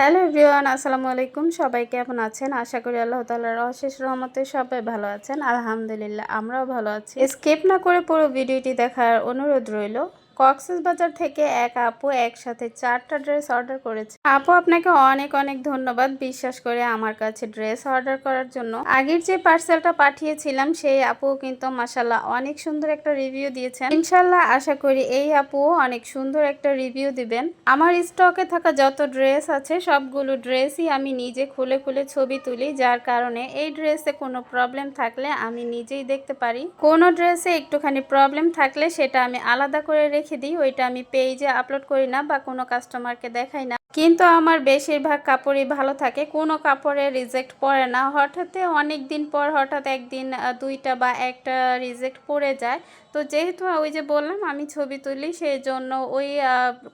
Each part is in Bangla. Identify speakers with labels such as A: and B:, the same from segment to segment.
A: হ্যালো এভরিওয়ান, আসসালামু আলাইকুম। সবাই কেমন আছেন? আশা করি আল্লাহ তাআলার অশেষ রহমতে সবাই ভালো আছেন। আলহামদুলিল্লাহ, আমরাও ভালো আছি। স্কেপ না করে পুরো ভিডিওটি দেখার অনুরোধ রইল কক্সেস বাজার থেকে এক আপু একসাথে চারটা ড্রেস অর্ডার করেছে। আপু আপনাকে অনেক অনেক ধন্যবাদ বিশ্বাস করে আমার কাছে ড্রেস অর্ডার করার জন্য। আগের যে পার্সেলটা পাঠিয়েছিলাম, সেই আপু কিন্তু মাসাল্লাহ অনেক সুন্দর একটা রিভিউ দিয়েছেন। ইনশাল্লাহ আশা করি এই আপু অনেক সুন্দর একটা রিভিউ দিবেন। আমার স্টকে থাকা যত ড্রেস আছে, সবগুলো ড্রেসই আমি নিজে খুলে খুলে ছবি তুলি, যার কারণে এই ড্রেসে কোনো প্রবলেম থাকলে আমি নিজেই দেখতে পারি। কোনো ড্রেসে একটুখানি প্রবলেম থাকলে সেটা আমি আলাদা করে রেখে রেখে দিই, ওইটা আমি পেজে আপলোড করি না বা কোনো কাস্টমারকে দেখাই না। কিন্তু আমার বেশিরভাগ কাপড়ই ভালো থাকে, কোনো কাপড়ে রিজেক্ট পরে না। হঠাৎ অনেক দিন পর হঠাৎ একদিন দুইটা বা একটা রিজেক্ট পড়ে যায়। তো যেহেতু ওই যে বললাম, আমি ছবি তুলি, সেই জন্য ওই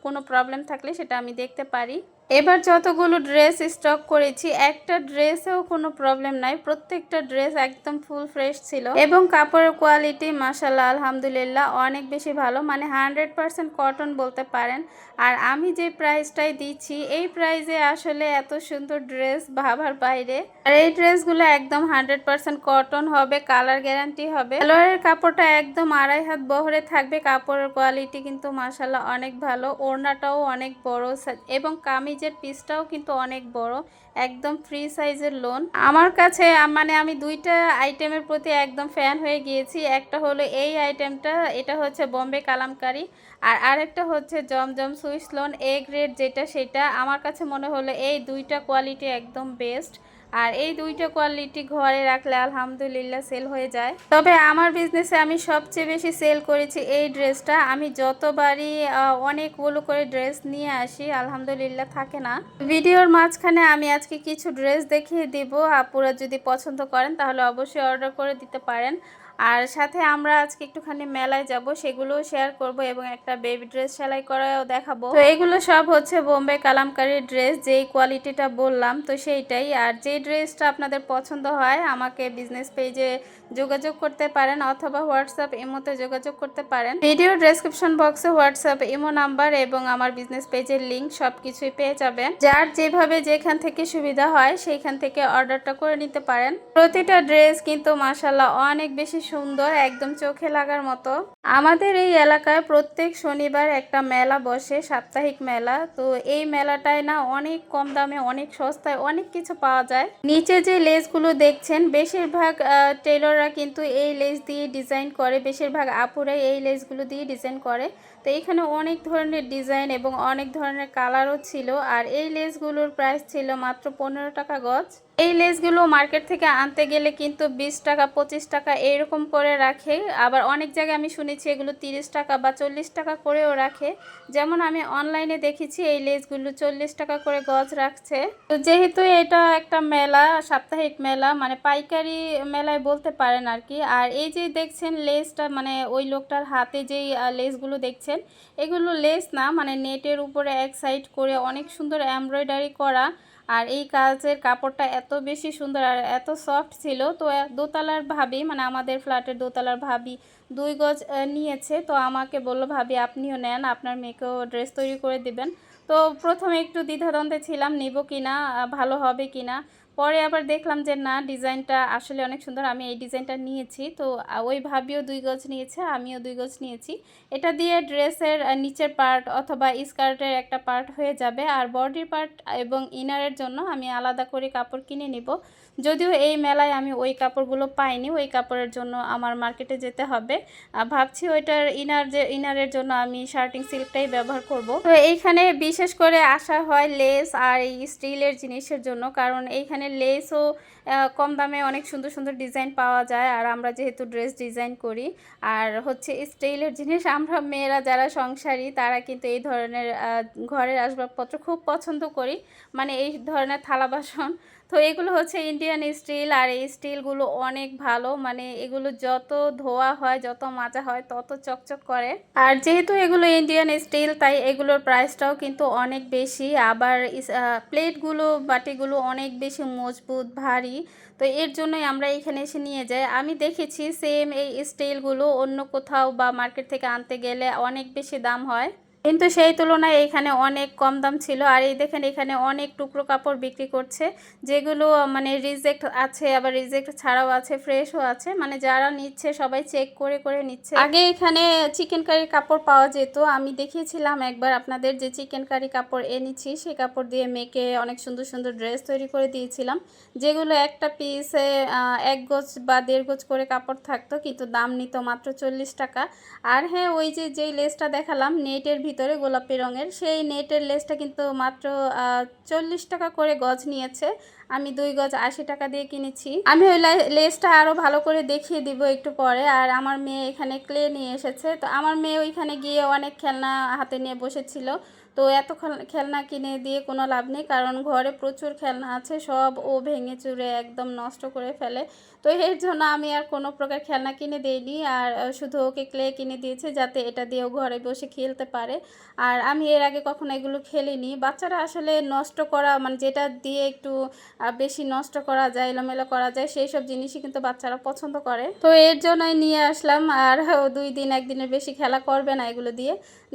A: কোনো প্রবলেম থাকলে সেটা আমি দেখতে পারি। এবার যতগুলো ড্রেস স্টক করেছি, একটা ড্রেসেও কোনো প্রবলেম নাই। প্রত্যেকটা ড্রেস একদম ফুল ফ্রেশ ছিল। এবং কাপড়ের কোয়ালিটি মাসাল্লাহ আলহামদুলিল্লাহ, অনেক বেশি ভালো। মানে হান্ড্রেড পারসেন্ট কটন বলতে পারেন। আর আমি যে প্রাইসটাই দিচ্ছি, এই প্রাইসে আসলে এত সুন্দর ড্রেস ভাবার বাইরে। আর এই ড্রেসগুলো একদম হান্ড্রেড পারসেন্ট কটন হবে কালার গ্যারান্টি হবে। কালারের কাপড়টা একদম আড়াই হাত বহরে থাকবে। কাপড়ের কোয়ালিটি কিন্তু মাসাল্লাহ অনেক ভালো। ওড়নাটাও অনেক বড় এবং কামিজের পিসটাও কিন্তু অনেক বড়, একদম ফ্রি সাইজের লোন আমার কাছে মানে আমি দুইটা আইটেমের প্রতি একদম ফ্যান হয়ে গিয়েছি। একটা হলো এই আইটেমটা এটা হচ্ছে বম্বে কালামকারি আর আরেকটা হচ্ছে Zamzam Swiss lawn A grade যেটা, সেটা। আমার কাছে মনে হলো এই দুইটা কোয়ালিটি একদম বেস্ট আর এই দুইটা কোয়ালিটি ঘরে রাখলে আলহামদুলিল্লাহ সেল হয়ে যায়। তবে আমার বিজনেসে আমি সবচেয়ে বেশি সেল করেছি এই ড্রেসটা আমি যতবারই অনেকগুলো করে ড্রেস নিয়ে আসি, আলহামদুলিল্লাহ থাকে না। ভিডিওর মাঝখানে আমি আজকে কিছু ড্রেস দেখিয়ে দিব। আপুরা যদি পছন্দ করেন তাহলে অবশ্যই অর্ডার করে দিতে পারেন। আর সাথে আমরা আজকে একটুখানি মেলায় যাব, সেগুলোও শেয়ার করব এবং একটা বেবি ড্রেস সেলাই করাও দেখাবো। তো এগুলো সব হচ্ছে বোম্বে কালামকারীর ড্রেস যেই কোয়ালিটিটা বললাম, তো সেইটাই। আর যে ড্রেসটা আপনাদের পছন্দ হয়, আমাকে বিজনেস পেজে যোগাযোগ করতে পারেন অথবা হোয়াটসঅ্যাপ ইমোতে যোগাযোগ করতে পারেন। ভিডিও ডেসক্রিপশন বক্সে হোয়াটসঅ্যাপ ইমো নাম্বার এবং আমার বিজনেস পেজের লিঙ্ক সব কিছুই পেয়ে যাবেন। যার যেভাবে যেখান থেকে সুবিধা হয়, সেইখান থেকে অর্ডারটা করে নিতে পারেন। প্রতিটা ড্রেস কিন্তু মাসাল্লাহ অনেক বেশি সুন্দর, একদম চোখে লাগার মতো। আমাদের এই এলাকায় প্রত্যেক শনিবার একটা মেলা বসে, সাপ্তাহিক মেলা। তো এই মেলাটায় না অনেক কম দামে, অনেক সস্তায় অনেক কিছু পাওয়া যায়। নিচে যে লেসগুলো দেখছেন, বেশিরভাগ টেলররা কিন্তু এই লেস দিয়ে ডিজাইন করে। বেশিরভাগ আপুরাই এই লেসগুলো দিয়ে ডিজাইন করে। তো এখানে অনেক ধরনের ডিজাইন এবং অনেক ধরনের কালারও ছিল। আর এই লেসগুলোর প্রাইস ছিল মাত্র পনেরো টাকা গজ। এই লেসগুলো মার্কেট থেকে আনতে গেলে কিন্তু বিশ টাকা, পঁচিশ টাকা এরকম করে রাখে। আবার অনেক জায়গায় আমি শুনেছি এগুলো তিরিশ টাকা বা চল্লিশ টাকা করেও রাখে। যেমন আমি অনলাইনে দেখেছি এই লেসগুলো চল্লিশ টাকা করে গজ রাখছে। তো যেহেতু এটা একটা মেলা, সাপ্তাহিক মেলা মানে পাইকারি মেলায় বলতে পারেন আর কি। আর এই যে দেখছেন লেসটা মানে ওই লোকটার হাতে যেই লেসগুলো দেখছেন, এগুলো লেস না মানে নেটের উপরে এক সাইড করে অনেক সুন্দর এমব্রয়ডারি করা। আর এই কাজের কাপড়টা এত বেশি সুন্দর আর এত সফট ছিল। তো দোতলার ভাবি মানে আমাদের ফ্ল্যাটের দোতলার ভাবি দুই গজ নিয়েছে। তো আমাকে বলল, ভাবি, আপনিও নেন, আপনার মেয়েকেও ড্রেস তৈরি করে দিবেন। তো প্রথমে একটু দ্বিধাদ্বন্দ্বে ছিলাম, নিব কিনা ভালো হবে কি না পরে আবার দেখলাম যে না, ডিজাইনটা আসলে অনেক সুন্দর। আমি এই ডিজাইনটা নিয়েছি। তো ওই ভাবিও দুই গজ নিয়েছে, আমিও দুই গজ নিয়েছি। এটা দিয়ে ড্রেসের নিচের পার্ট অথবা স্কার্টের একটা পার্ট হয়ে যাবে। আর বডির পার্ট এবং ইনারের জন্য আমি আলাদা করে কাপড় কিনে নিব। যদিও এই মেলায় আমি ওই কাপড়গুলো পাইনি, ওই কাপড়ের জন্য আমার মার্কেটে যেতে হবে। ভাবছি ওইটার ইনার যে ইনারের জন্য আমি শার্টিং সিল্কটাই ব্যবহার করব। তো এইখানে বিশেষ করে আসা হয় লেস আর এই স্টিলের জিনিসের জন্য, কারণ এইখানে লেসও কম দামে অনেক সুন্দর সুন্দর ডিজাইন পাওয়া যায়। আর আমরা যেহেতু ড্রেস ডিজাইন করি, আর হচ্ছে স্টিলের জিনিস, আমরা মেয়েরা যারা সংসারী, তারা কিন্তু এই ধরনের ঘরের আসবাবপত্র খুব পছন্দ করি। মানে এই ধরনের থালা বাসন। তো এগুলো হচ্ছে ইন্ডিয়ান স্টিল আর এই স্টিলগুলো অনেক ভালো। মানে এগুলো যত ধোয়া হয়, যত মাজা হয়, তত চকচক করে। আর যেহেতু এগুলো ইন্ডিয়ান স্টিল তাই এগুলোর প্রাইসটাও কিন্তু অনেক বেশি। আবার প্লেটগুলো বাটিগুলো অনেক বেশি মজবুত, ভারী। তো এর জন্যই আমরা এখানে এসে নিয়ে যাই। আমি দেখেছি সেম এই স্টিলগুলো অন্য কোথাও বা মার্কেট থেকে আনতে গেলে অনেক বেশি দাম হয়। কিন্তু সেই তুলনায় এখানে অনেক কম দাম ছিল। আর এই দেখেন, এখানে অনেক টুকরো কাপড় বিক্রি করছে, যেগুলো মানে রিজেক্ট আছে, আবার রিজেক্ট ছাড়াও আছে ফ্রেশও আছে। মানে যারা নিচ্ছে, সবাই চেক করে করে নিচ্ছে। আগে এখানে চিকেন কারি কাপড় পাওয়া যেত। আমি দেখিয়েছিলাম একবার আপনাদের যে চিকেন কারি কাপড় এনেছি সেই কাপড় দিয়ে মেয়েকে অনেক সুন্দর সুন্দর ড্রেস তৈরি করে দিয়েছিলাম, যেগুলো একটা পিসে এক গোছ বা দেড় গোছ করে কাপড় থাকতো, কিন্তু দাম নিত মাত্র চল্লিশ টাকা। আর হ্যাঁ ওই যে, যেই লেসটা দেখালাম নেটের ভিতরে গোলাপি রঙের। সেই নেটের লেসটা কিন্তু মাত্র চল্লিশ টাকা করে গজ নিয়েছে। আমি দুই গজ আশি টাকা দিয়ে কিনেছি। আমি ওই লেসটা আরও ভালো করে দেখিয়ে দিব একটু পরে। আর আমার মেয়ে এখানে ক্লে নিয়ে এসেছে। তো আমার মেয়ে ওইখানে গিয়ে অনেক খেলনা হাতে নিয়ে বসেছিল। তো এত খেলনা কিনে দিয়ে কোনো লাভ নেই। কারণ ঘরে প্রচুর খেলনা আছে। সব ও ভেঙে চুরে একদম নষ্ট করে ফেলে। তো এর জন্য আমি আর কোনো প্রকার খেলনা কিনে দিইনি আর শুধু ওকে ক্লে কিনে দিয়েছে যাতে এটা দিয়েও ঘরে বসে খেলতে পারে। আর আমি এর আগে কখনো এগুলো খেলিনি। বাচ্চারা আসলে নষ্ট করা মানে যেটা দিয়ে একটু বেশি নষ্ট করা যায়, এলোমেলো করা যায়, সেই সব জিনিসই কিন্তু বাচ্চারা পছন্দ করে। তো এর জন্যই নিয়ে আসলাম আর দুই দিন একদিনের বেশি খেলা করবে না এগুলো দিয়ে।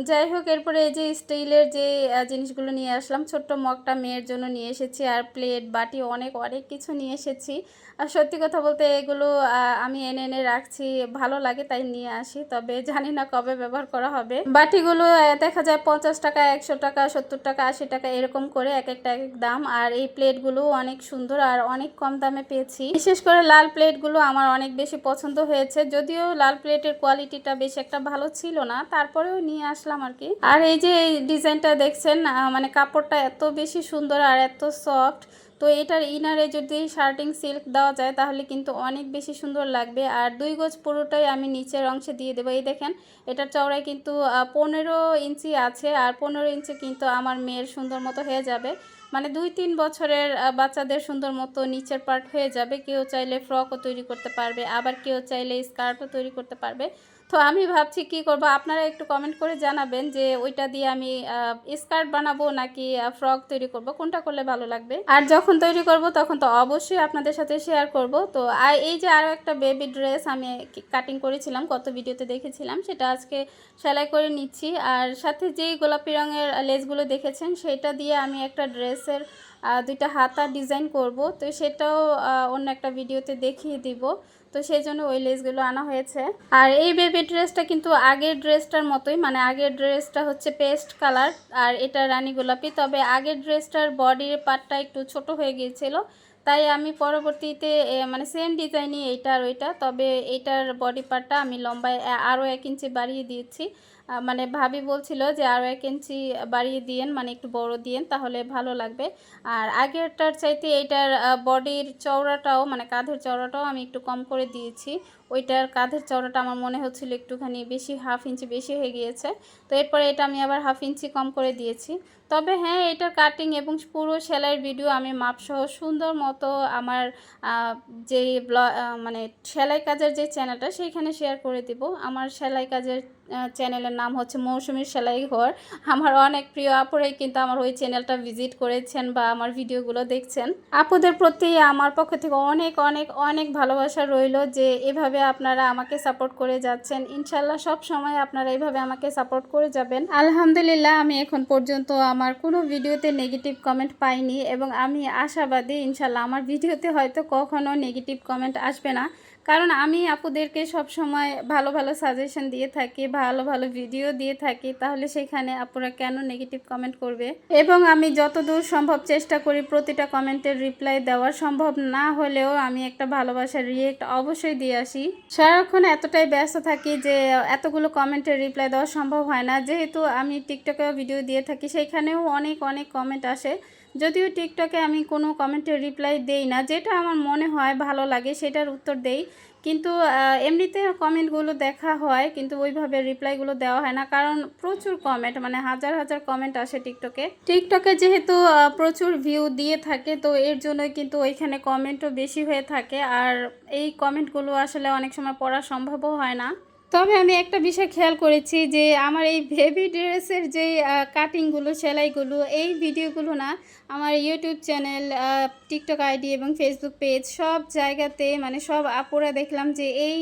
A: যাই হোক, এরপরে এই যে স্টিলের যে জিনিসগুলো নিয়ে আসলাম, ছোট্ট মগটা মেয়ের জন্য নিয়ে এসেছি। আর প্লেট, বাটি, অনেক অনেক কিছু নিয়ে এসেছি। আর সত্যি কথা বলতে এগুলো আমি এনে এনে রাখছি, ভালো লাগে তাই নিয়ে আসি, তবে জানি না কবে ব্যবহার করা হবে। বাটিগুলো দেখা যায় পঞ্চাশ টাকা, একশো টাকা, সত্তর টাকা, আশি টাকা এরকম করে এক একটা এক দাম, আর এই প্লেটগুলো অনেক সুন্দর আর অনেক কম দামে পেয়েছি। বিশেষ করে লাল প্লেটগুলো আমার অনেক বেশি পছন্দ হয়েছে, যদিও লাল প্লেটের কোয়ালিটিটা বেশ একটা ভালো ছিল না, তারপরেও নিয়ে আসলাম আর কি। আর এই যে ডিজাইনটা দেখছেন মানে কাপড়টা এত বেশি সুন্দর আর এত সফট তো এটার ইনারে যদি শার্টিং সিল্ক দেওয়া যায়, তাহলে কিন্তু অনেক বেশি সুন্দর লাগবে। আর দুই গোজ পুরোটাই আমি নিচের অংশে দিয়ে দেবো। এই দেখেন, এটার চওড়ায় কিন্তু পনেরো ইঞ্চি আছে, আর পনেরো ইঞ্চি কিন্তু আমার মেয়ের সুন্দর মতো হয়ে যাবে। মানে দুই তিন বছরের বাচ্চাদের সুন্দর মতো নিচের পার্ট হয়ে যাবে। কেউ চাইলে ফ্রকও তৈরি করতে পারবে, আবার কেউ চাইলে স্কার্টও তৈরি করতে পারবে। তো আমি ভাবছি কি করব? আপনারা একটু কমেন্ট করে জানাবেন যে ওইটা দিয়ে আমি স্কার্ট বানাবো নাকি ফ্রক তৈরি করব? কোনটা করলে ভালো লাগবে? আর যখন তৈরি করব তখন তো অবশ্যই আপনাদের সাথে শেয়ার করব। তো আর এই যে আরও একটা বেবি ড্রেস আমি কাটিং করেছিলাম, কত ভিডিওতে দেখেছিলাম, সেটা আজকে সেলাই করে নিচ্ছি। আর সাথে যেই গোলাপি রঙের লেসগুলো দেখেছেন, সেটা দিয়ে আমি একটা ড্রেসের দুইটা হাতা ডিজাইন করব। তো সেটাও অন্য একটা ভিডিওতে দেখিয়ে দিব। তো সেই জন্য ওই লেসগুলো আনা হয়েছে। আর এই বেবি ড্রেসটা কিন্তু আগের ড্রেসটার মতোই মানে আগের ড্রেসটা হচ্ছে পেস্ট কালার আর এটা রানী গোলাপি। তবে আগের ড্রেসটার বডির পার্টটা একটু ছোট হয়ে গিয়েছিল, তাই আমি পরবর্তীতে মানে সেম ডিজাইনই এইটা আর ওইটা, তবে এইটার বডি পার্টটা আমি লম্বায় আরও এক ইঞ্চি বাড়িয়ে দিয়েছি। মানে ভাবি বলছিল যে আরও এক ইঞ্চি বাড়িয়ে দিয়েন মানে একটু বড় দিয়েন, তাহলে ভালো লাগবে। আর আগেরটার চাইতে এইটার বডির চওড়াটাও মানে কাঁধের চওড়াটাও আমি একটু কম করে দিয়েছি। ওইটার কাঁধের চওড়াটা আমার মনে হচ্ছিল একটুখানি বেশি, হাফ ইঞ্চি বেশি হয়ে গিয়েছে। তো এরপরে এটা আমি আবার হাফ ইঞ্চি কম করে দিয়েছি। তবে হ্যাঁ এটার কাটিং এবং পুরো সেলাইয়ের ভিডিও আমি মাপসহ সুন্দর মতো আমার যে মানে সেলাই কাজের যে চ্যানেলটা সেইখানে শেয়ার করে দিব। আমার সেলাই কাজের চ্যানেলের নাম হচ্ছে মৌসুমীর সেলাই ঘর। আমার অনেক প্রিয় আপুরাই কিন্তু আমার ওই চ্যানেলটা ভিজিট করেছেন বা আমার ভিডিওগুলো দেখছেন। আপুদের প্রতি আমার পক্ষ থেকে অনেক অনেক অনেক ভালোবাসা রইল যে এভাবে আপনারা আমাকে সাপোর্ট করে যাচ্ছেন? ইনশাল্লাহ সব সময় আপনারা এইভাবে আমাকে সাপোর্ট করে যাবেন। আলহামদুলিল্লাহ, আমি এখন পর্যন্ত আমার কোনো ভিডিওতে নেগেটিভ কমেন্ট পাইনি এবং আমি আশাবাদী ইনশাল্লাহ আমার ভিডিওতে হয়তো কখনও নেগেটিভ কমেন্ট আসবে না। কারণ আমি আপুদেরকে সব সময় ভালো ভালো সাজেশন দিয়ে থাকি, ভালো ভালো ভিডিও দিয়ে থাকি, তাহলে সেখানে আপুরা কেন নেগেটিভ কমেন্ট করবে? এবং আমি যতদূর সম্ভব চেষ্টা করি প্রতিটা কমেন্টের রিপ্লাই দেওয়া সম্ভব না হলেও আমি একটা ভালোবাসার রিয়েক্ট অবশ্যই দিয়ে আসি। সারাক্ষণ এতটাই ব্যস্ত থাকি যে এতগুলো কমেন্টের রিপ্লাই দেওয়া সম্ভব হয় না। যেহেতু আমি টিকটকেও ভিডিও দিয়ে থাকি সেইখানেও অনেক অনেক কমেন্ট আসে। যদিও টিকটকে আমি কোনো কমেন্টের রিপ্লাই দেই না, যেটা আমার মনে হয় ভালো লাগে সেটার উত্তর দেই। কিন্তু এমনিতে কমেন্টগুলো দেখা হয়, কিন্তু ওইভাবে রিপ্লাইগুলো দেওয়া হয় না, কারণ প্রচুর কমেন্ট মানে হাজার হাজার কমেন্ট আসে টিকটকে। টিকটকে যেহেতু প্রচুর ভিউ দিয়ে থাকে, তো এর জন্যই কিন্তু ওইখানে কমেন্টও বেশি হয়ে থাকে, আর এই কমেন্টগুলো আসলে অনেক সময় পড়া সম্ভবও হয় না। তবে আমি একটা বিষয় খেয়াল করেছি যে আমার এই বেবি ড্রেসের যে কাটিংগুলো সেলাইগুলো, এই ভিডিওগুলো না আমার ইউটিউব চ্যানেল টিকটক আইডি এবং ফেসবুক পেজ সব জায়গাতে মানে সব আপুরা দেখলাম যে এই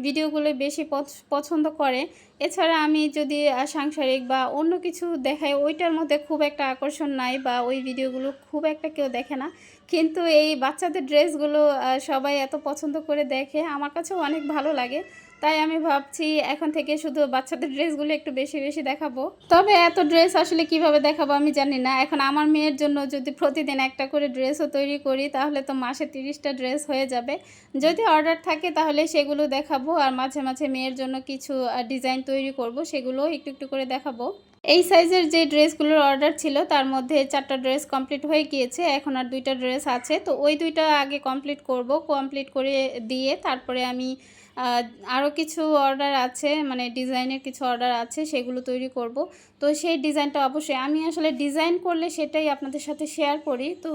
A: ভিডিওগুলো বেশি পছ- পছন্দ করে। এছাড়া আমি যদি সাংসারিক বা অন্য কিছু দেখাই, ওইটার মধ্যে খুব একটা আকর্ষণ নাই বা ওই ভিডিওগুলো খুব একটা কেউ দেখে না। কিন্তু এই বাচ্চাদের ড্রেসগুলো সবাই এত পছন্দ করে দেখে, আমার কাছেও অনেক ভালো লাগে। তাই আমি ভাবছি এখন থেকে শুধু বাচ্চাদের ড্রেসগুলো একটু বেশি বেশি দেখাবো। তবে এত ড্রেস আসলে কীভাবে দেখাবো আমি জানি না। এখন আমার মেয়ের জন্য যদি প্রতিদিন একটা করে ড্রেসও তৈরি করি, তাহলে তো মাসে তিরিশটা ড্রেস হয়ে যাবে। যদি অর্ডার থাকে, তাহলে সেগুলো দেখাবো আর মাঝে মাঝে মেয়ের জন্য কিছু ডিজাইন তৈরি করব সেগুলো একটু একটু করে দেখাবো। এই সাইজের যে ড্রেসগুলোর অর্ডার ছিল, তার মধ্যে চারটা ড্রেস কমপ্লিট হয়ে গিয়েছে। এখন আর দুইটা ড্রেস আছে। তো ওই দুইটা আগে কমপ্লিট করব। কমপ্লিট করে দিয়ে তারপরে আমি আরও কিছু অর্ডার আছে মানে ডিজাইনের কিছু অর্ডার আছে, সেগুলো তৈরি করব। তো সেই ডিজাইনটা অবশ্যই, আমি আসলে ডিজাইন করলে সেটাই আপনাদের সাথে শেয়ার করি। তো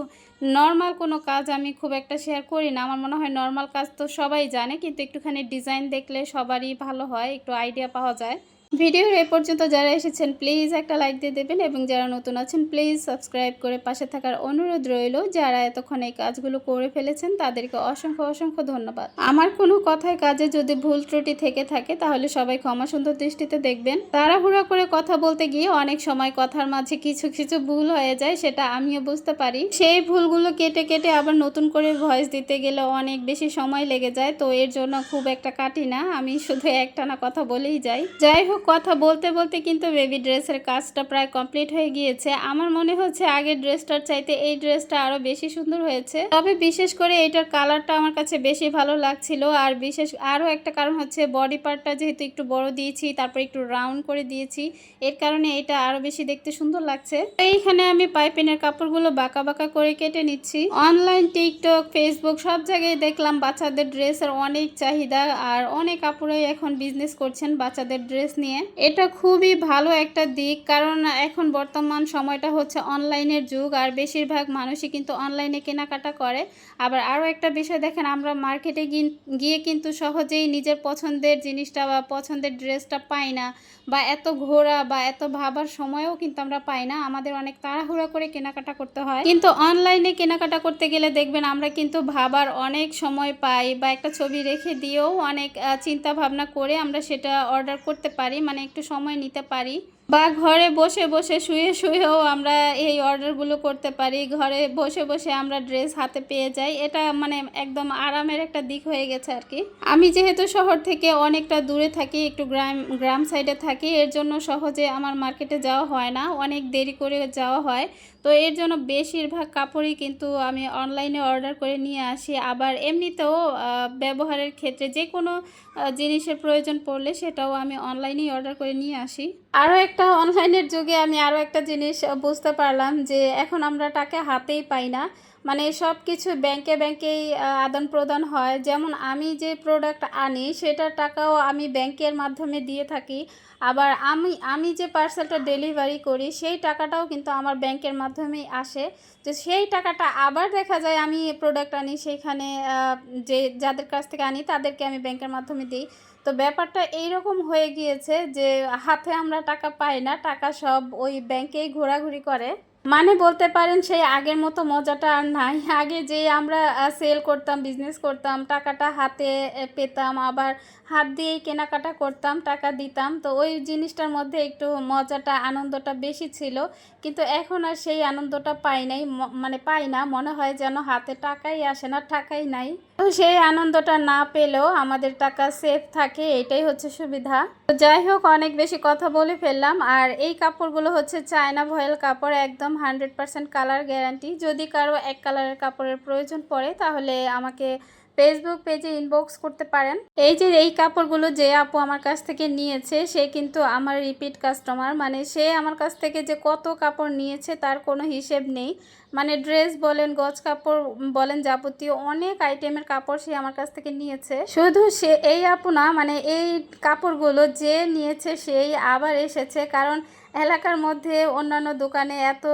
A: নর্মাল কোনো কাজ আমি খুব একটা শেয়ার করি না, আমার মনে হয় নর্মাল কাজ তো সবাই জানে, কিন্তু একটুখানি ডিজাইন দেখলে সবারই ভালো হয়, একটু আইডিয়া পাওয়া যায়। ভিডিওর এ পর্যন্ত যারা এসেছেন প্লিজ একটা লাইক দিয়ে দেবেন এবং যারা নতুন আছেন প্লিজ সাবস্ক্রাইব করে পাশে থাকার অনুরোধ রইল। যারা এতক্ষণ এই কাজগুলো করে ফেলেছেন, তাদেরকে অসংখ্য অসংখ্য ধন্যবাদ। আমার কোনো কথায় কাজে যদি ভুল ত্রুটি থেকে থাকে, তাহলে সবাই ক্ষমা সুন্দর দৃষ্টিতে দেখবেন। তাড়াহুড়া করে কথা বলতে গিয়ে অনেক সময় কথার মাঝে কিছু কিছু ভুল হয়ে যায়, সেটা আমিও বুঝতে পারি। সেই ভুলগুলো কেটে কেটে আবার নতুন করে ভয়েস দিতে গেলে অনেক বেশি সময় লেগে যায়, তো এর জন্য খুব একটা কাটি না। আমি শুধু একটানা কথা বলেই যাই। যাই হোক কথা বলতে বলতে কিন্তু বেবি ড্রেসের কাজটা প্রায় কমপ্লিট হয়ে গিয়েছে। আমার মনে হচ্ছে আগের ড্রেসটার চাইতে এই ড্রেসটা আরও বেশি সুন্দর হয়েছে। তবে বিশেষ করে এটার কালারটা আমার কাছে বেশি ভালো লাগছিল। আর বিশেষ আরও একটা কারণ হচ্ছে বডি পার্টটা যেহেতু একটু বড় দিয়েছি, তারপর একটু রাউন্ড করে দিয়েছি। এর কারণে এটা আরও বেশি দেখতে সুন্দর লাগছে। এইখানে আমি পাইপিনের কাপড়গুলো বাঁকা বাঁকা করে কেটে নিচ্ছি। অনলাইন, টিকটক, ফেসবুক সব জায়গায় দেখলাম বাচ্চাদের ড্রেসের অনেক চাহিদা। আর অনেক কাপড়ে এখন বিজনেস করছেন বাচ্চাদের ড্রেস নিয়ে। এটা খুবই ভালো একটা দিক, কারণ এখন বর্তমান সময়টা হচ্ছে অনলাইনের যুগ, আর বেশিরভাগ মানুষই কিন্তু অনলাইনে কেনাকাটা করে। আবার আরও একটা বিষয় দেখেন, আমরা মার্কেটে গিয়ে কিন্তু সহজেই নিজের পছন্দের জিনিসটা বা পছন্দের ড্রেসটা পাই না, বা এত ঘোরা বা এত ভাবার সময়ও কিন্তু আমরা পাই না। আমাদের অনেক তাড়াহুড়া করে কেনাকাটা করতে হয়। কিন্তু অনলাইনে কেনাকাটা করতে গেলে দেখবেন, আমরা কিন্তু ভাবার অনেক সময় পাই, বা একটা ছবি রেখে দিয়েও অনেক চিন্তা ভাবনা করে আমরা সেটা অর্ডার করতে পারি। মানে একটু সময় নিতে পারি। বা ঘরে বসে বসে শুয়ে শুয়েও আমরা এই অর্ডারগুলো করতে পারি, ঘরে বসে বসে আমরা ড্রেস হাতে পেয়ে যাই, এটা মানে একদম আরামের একটা দিক হয়ে গেছে আর কি। আমি যেহেতু শহর থেকে অনেকটা দূরে থাকি, একটু গ্রাম গ্রাম সাইডে থাকি, এর জন্য সহজে আমার মার্কেটে যাওয়া হয় না, অনেক দেরি করে যাওয়া হয়। তো এর জন্য বেশিরভাগ কাপড়ই কিন্তু আমি অনলাইনে অর্ডার করে নিয়ে আসি। আবার এমনিতেও ব্যবহারের ক্ষেত্রে যে কোনো জিনিসের প্রয়োজন পড়লে সেটাও আমি অনলাইনেই অর্ডার করে নিয়ে আসি। আরও একটা অনলাইনের যুগে আমি আরও একটা জিনিস বুঝতে পারলাম যে এখন আমরা টাকা হাতেই পাই না। মানে সব কিছু ব্যাংকে ব্যাংকেই আদান প্রদান হয়। যেমন আমি যে প্রোডাক্ট আনি, সেটার টাকাও আমি ব্যাংকের মাধ্যমে দিয়ে থাকি। আবার আমি আমি যে পার্সেলটা ডেলিভারি করি, সেই টাকাটাও কিন্তু আমার ব্যাংকের মাধ্যমেই আসে। তো সেই টাকাটা আবার দেখা যায় আমি প্রোডাক্ট আনি সেইখানে যে যাদের কাছ থেকে আনি, তাদেরকে আমি ব্যাংকের মাধ্যমে দিই। তো ব্যাপারটা এইরকম হয়ে গিয়েছে যে হাতে আমরা টাকা পাই না, টাকা সব ওই ব্যাংকেই ঘোরাঘুরি করে। মানে বলতে পারেন সেই আগের মতো মজাটা আর নাই। আগে যে আমরা সেল করতাম বিজনেস করতাম, টাকাটা হাতে পেতাম, আবার হাত দিয়েই কেনাকাটা করতাম, টাকা দিতাম, তো ওই জিনিসটার মধ্যে একটু মজাটা, আনন্দটা বেশি ছিল। কিন্তু এখন আর সেই আনন্দটা পাই নাই মানে পাই না। মনে হয় যেন হাতে টাকাই আসে না, টাকাই নাই। সেই আনন্দটা না পেলেও আমাদের টাকা সেফ থাকে, এটাই হচ্ছে সুবিধা। তো যাই হোক, অনেক বেশি কথা বলে ফেললাম। আর এই কাপড়গুলো হচ্ছে চায়না ভয়েল কাপড়, একদম হান্ড্রেড পার্সেন্ট কালার গ্যারান্টি যদি কারও এক কালারের কাপড়ের প্রয়োজন পড়ে, তাহলে আমাকে ফেসবুক পেজে ইনবক্স করতে পারেন। এই যে এই কাপড়গুলো যে আপু আমার কাছ থেকে নিয়েছে, সে কিন্তু আমার রিপিট কাস্টমার মানে সে আমার কাছ থেকে যে কত কাপড় নিয়েছে তার কোনো হিসেব নেই। মানে ড্রেস বলেন, গজ কাপড় বলেন যাবতীয় অনেক আইটেমের কাপড় সে আমার কাছ থেকে নিয়েছে। শুধু সে, এই আপু না মানে এই কাপড়গুলো যে নিয়েছে সেই আবার এসেছে, কারণ এলাকার মধ্যে অন্যান্য দোকানে এত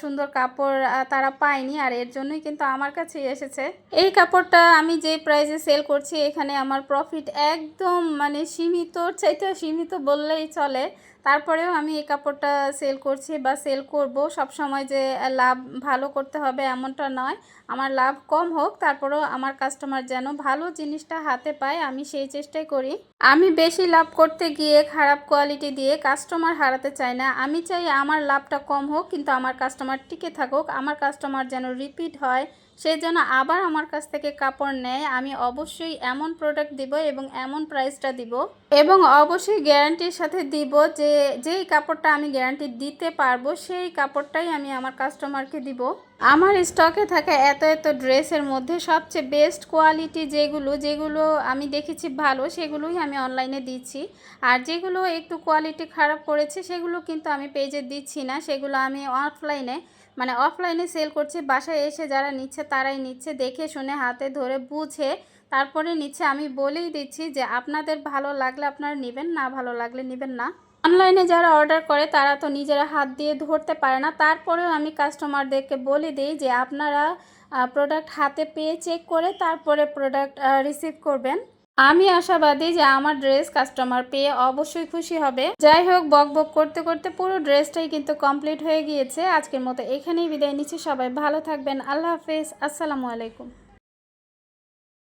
A: সুন্দর কাপড় তারা পায়নি আর এর জন্যই কিন্তু আমার কাছে এসেছে। এই কাপড়টা আমি যে প্রাইসে সেল করছি, এখানে আমার প্রফিট একদম মানে সীমিত, চাইতে সীমিত বললেই চলে। তারপরেও আমি এই কাপড়টা সেল করছি বা সেল করব। সব সময় যে লাভ ভালো করতে হবে এমনটা নয়। আমার লাভ কম হোক, তারপরেও আমার কাস্টমার যেন ভালো জিনিসটা হাতে পায়, আমি সেই চেষ্টাই করি। আমি বেশি লাভ করতে গিয়ে খারাপ কোয়ালিটি দিয়ে কাস্টমার হারাতে চাই না। আমি চাই আমার লাভটা কম হোক, কিন্তু আমার কাস্টমার টিকে থাকুক। আমার কাস্টমার যেন রিপিট হয় সে যেন আবার আমার কাছ থেকে কাপড় নেয়, আমি অবশ্যই এমন প্রোডাক্ট দিব এবং এমন প্রাইসটা দিব এবং অবশ্যই গ্যারান্টির সাথে দিব যে যেই কাপড়টা আমি গ্যারান্টি দিতে পারব, সেই কাপড়টাই আমি আমার কাস্টমারকে দিব। আমার স্টকে থাকা এত এত ড্রেসের মধ্যে সবচেয়ে বেস্ট কোয়ালিটি যেগুলো যেগুলো আমি দেখেছি ভালো, সেগুলোই আমি অনলাইনে দিচ্ছি। আর যেগুলো একটু কোয়ালিটি খারাপ করেছে, সেগুলো কিন্তু আমি পেজে দিচ্ছি না, সেগুলো আমি অফলাইনে মানে অফলাইনে সেল করছি, বাসায় এসে যারা নিচ্ছে তারাই নিচ্ছে, দেখে শুনে হাতে ধরে বুঝে তারপরে নিচ্ছে। আমি বলেই দিচ্ছি যে আপনাদের ভালো লাগলে আপনারা নেবেন, না ভালো লাগলে নেবেন না। অনলাইনে যারা অর্ডার করে তারা তো নিজেরা হাত দিয়ে ধরতে পারে না। তারপরেও আমি কাস্টমারদেরকে বলে দিই যে আপনারা প্রোডাক্ট হাতে পেয়ে চেক করে তারপরে প্রোডাক্ট রিসিভ করবেন। আমি আশাবাদী যে আমার ড্রেস কাস্টমার পেয়ে অবশ্যই খুশি হবে। যাই হোক, বক বক করতে করতে পুরো ড্রেসটাই কিন্তু কমপ্লিট হয়ে গিয়েছে। আজকের মতো এখানেই বিদায় নিচ্ছি। সবাই ভালো থাকবেন। আল্লাহ হাফেজ। আসসালামু আলাইকুম।